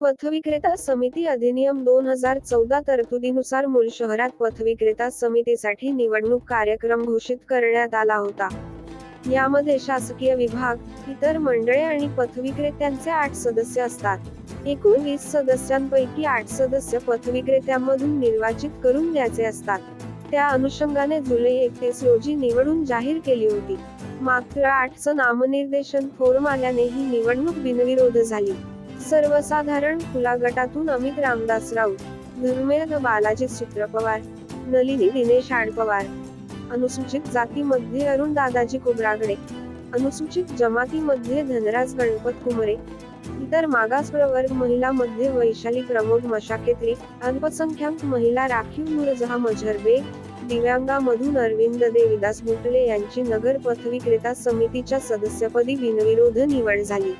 पथविक्रेता समिती अधिनियम दोन हजार चौदा तरतुदीनुसार मूळ शहरात पथविक्रेता समितीसाठी निवडणूक कार्यक्रम घोषित करण्यात आला होता. यामध्ये शासकीय विभाग इतर मंडळे आणि पथविक्रेत्यांचे आठ सदस्य असतात. एकूण वीस सदस्यांपैकी आठ सदस्य पथविक्रेत्यांमधून निर्वाचित करून द्यायचे असतात. त्या अनुषंगाने जुलै एकतीस रोजी निवडून जाहीर केली होती. मात्र आठचं नामनिर्देशन फॉर्म आल्याने ही निवडणूक बिनविरोध झाली. सर्वसाधारण खुला गटातून अमित रामदास राऊत धर्मेंद्र बालाजी चित्र पवार नलिनी दिनेश आडपवार अनुसूचित जातीमध्ये अरुण दादाजी कुबरागडे अनुसूचित जमातीमध्ये धनराज गणपत कुमरे इतर मागास प्रवर्ग महिलामध्ये वैशाली प्रमोद मशाकेत्री अल्पसंख्याक महिला राखीव नूरजहा मझरबेग दिव्यांगामधून अरविंद देविदास बुटले यांची नगर पथविक्रेता समितीच्या सदस्यपदी बिनविरोध निवड झाली.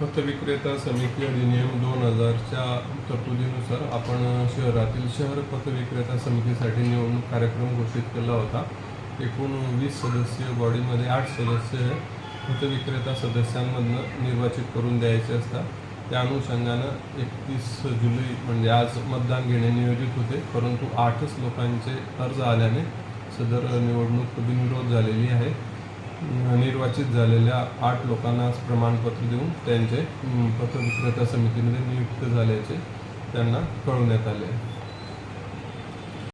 पथविक्रेता समिती अधिनियम दोन हजारच्या तरतुदीनुसार आपण शहरातील शहर पथविक्रेता समितीसाठी निवडणूक कार्यक्रम घोषित केला होता. एकूण वीस सदस्य बॉडीमध्ये आठ सदस्य पथविक्रेता सदस्यांमधनं निर्वाचित करून द्यायचे असतात. त्या अनुषंगानं एकतीस जुलै म्हणजे आज मतदान घेणे नियोजित होते परंतु आठच लोकांचे अर्ज आल्याने सदर निवडणूक बिनविरोध झालेली आहे. निर्वाचित झालेल्या आठ लोकांना आज प्रमाणपत्र देऊन त्यांचे पत्रविक्रेता समितीमध्ये नियुक्त झाल्याचे त्यांना कळवण्यात आले आहे.